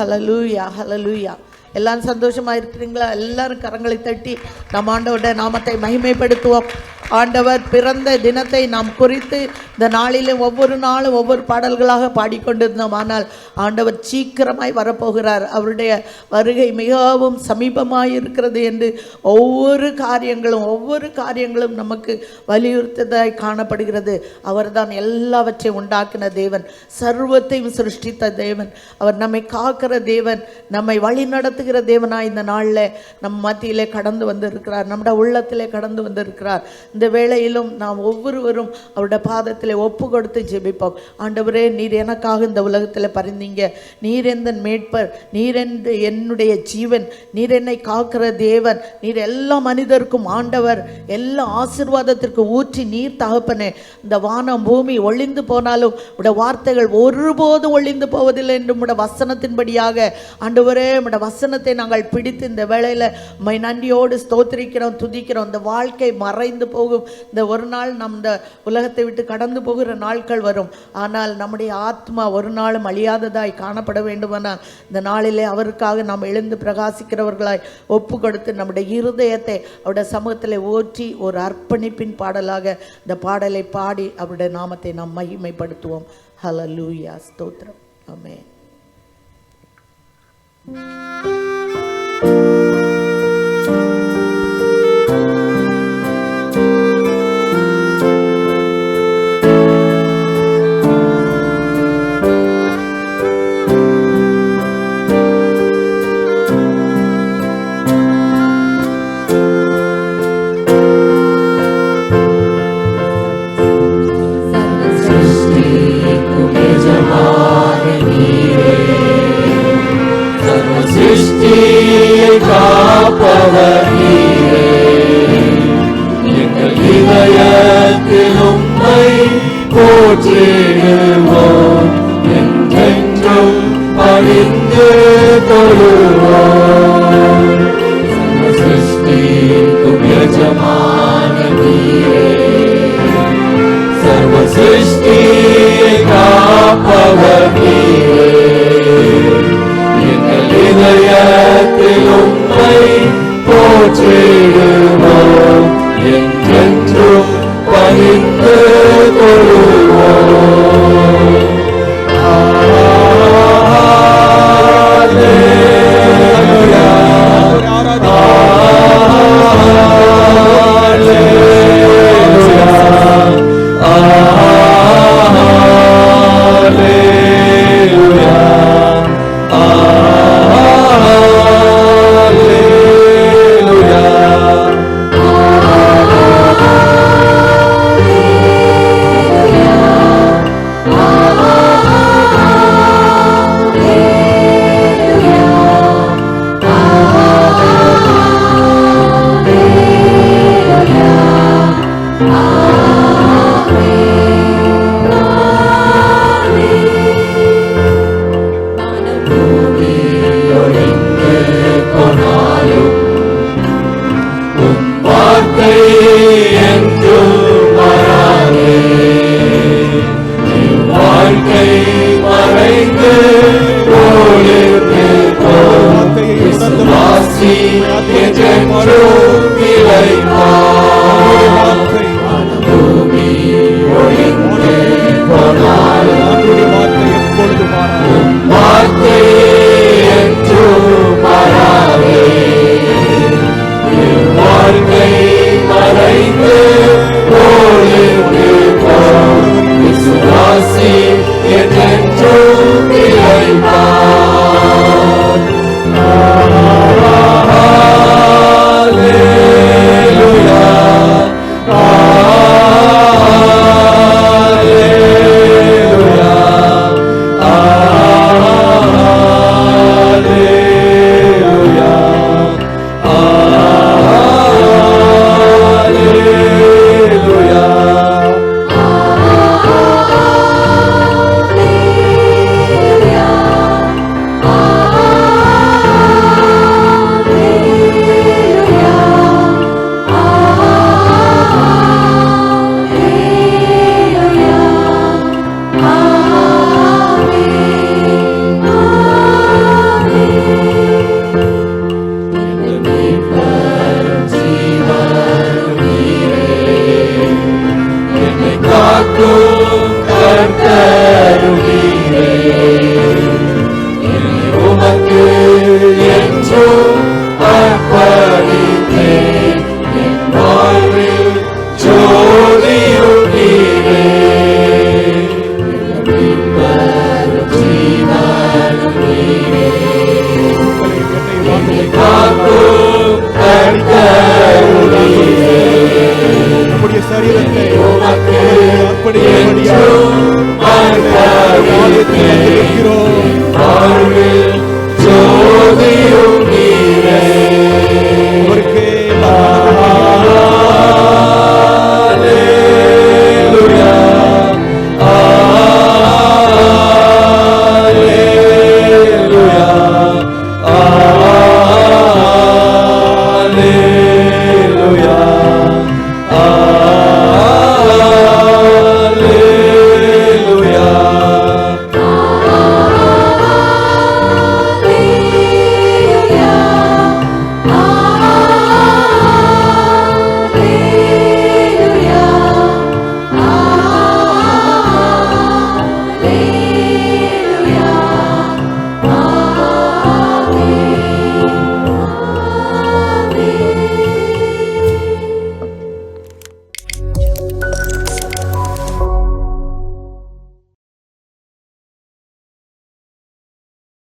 Hallelujah hallelujah எல்லாரும் சந்தோஷமாக இருக்கிறீங்களா? எல்லாரும் கரங்களை தட்டி நம்ம ஆண்டோட நாமத்தை மகிமைப்படுத்துவோம். ஆண்டவர் பிறந்த தினத்தை நாம் குறித்து இந்த நாளிலும் ஒவ்வொரு நாளும் ஒவ்வொரு பாடல்களாக பாடிக்கொண்டிருந்தோம். ஆனால் ஆண்டவர் சீக்கிரமாய் வரப்போகிறார். அவருடைய வருகை மிகவும் சமீபமாக இருக்கிறது என்று ஒவ்வொரு காரியங்களும் ஒவ்வொரு காரியங்களும் நமக்கு வலியுறுத்ததாய் காணப்படுகிறது. அவர்தான் எல்லாவற்றையும் உண்டாக்கின தேவன் சர்வத்தையும் சிருஷ்டித்த தேவன். அவர் நம்மை காக்கிற தேவன் நம்மை வழி நடத்துகிற தேவனாய் இந்த நாளில் நம் மத்தியிலே கடந்து வந்திருக்கிறார். நம்முடைய உள்ளத்திலே கடந்து வந்திருக்கிறார். இந்த வேளையிலும் நாம் ஒவ்வொருவரும் அவருடைய பாதத்தில் ஒப்பு கொடுத்து ஜெபிப்போம். ஆண்டவரே நீர் எனக்காக இந்த உலகத்தில் பறிந்தீங்க நீர் எந்த மேட்பர் நீர் எந்த என்னுடைய ஜீவன் நீர் என்னை காக்கிற தேவன் நீர் எல்லா மனிதருக்கும் ஆண்டவர் எல்லா ஆசிர்வாதத்திற்கும் ஊற்றி நீர் தகப்பனே. இந்த வானம் பூமி ஒளிந்து போனாலும் உடைய வார்த்தைகள் ஒருபோதும் ஒளிந்து போவதில்லை என்று உடைய வசனத்தின்படியாக. ஆண்டவரே உடைய வசனத்தை நாங்கள் பிடித்து இந்த வேளையில் மை நன்றியோடு ஸ்தோத்திரிக்கிறோம் துதிக்கிறோம். இந்த வாழ்க்கை மறைந்து போகும் இந்த ஒரு நாள் நம் இந்த உலகத்தை விட்டு கடந்து போகிற நாட்கள் வரும். ஆனால் நம்முடைய ஆத்மா ஒரு நாளும் அழியாததாய் காணப்பட வேண்டுமானால் இந்த நாளிலே அவருக்காக நாம் எழுந்து பிரகாசிக்கிறவர்களாய் ஒப்பு கொடுத்து நம்முடைய இருதயத்தை அவருடைய சமூகத்தில் ஓற்றி ஒரு அர்ப்பணிப்பின் பாடலாக இந்த பாடலை பாடி அவருடைய நாமத்தை நாம் மகிமைப்படுத்துவோம். ஹலலூயா ஸ்தோத்ரம் அமே Thank you. போற்றிடுவோம் என்றென்றும் பணிந்து தொழுவோம் சர்வ சிருஷ்டிக்கும் எஜமான நீரே சர்வ சிருஷ்டியை காப்பவர் நீரே எங்கள் இதயத்தில் உம்மை போற்றிடுவோம் என்றென்றும் see in the true Milaima. Anandumi, Orinke, Konal, Anandumi, Konal,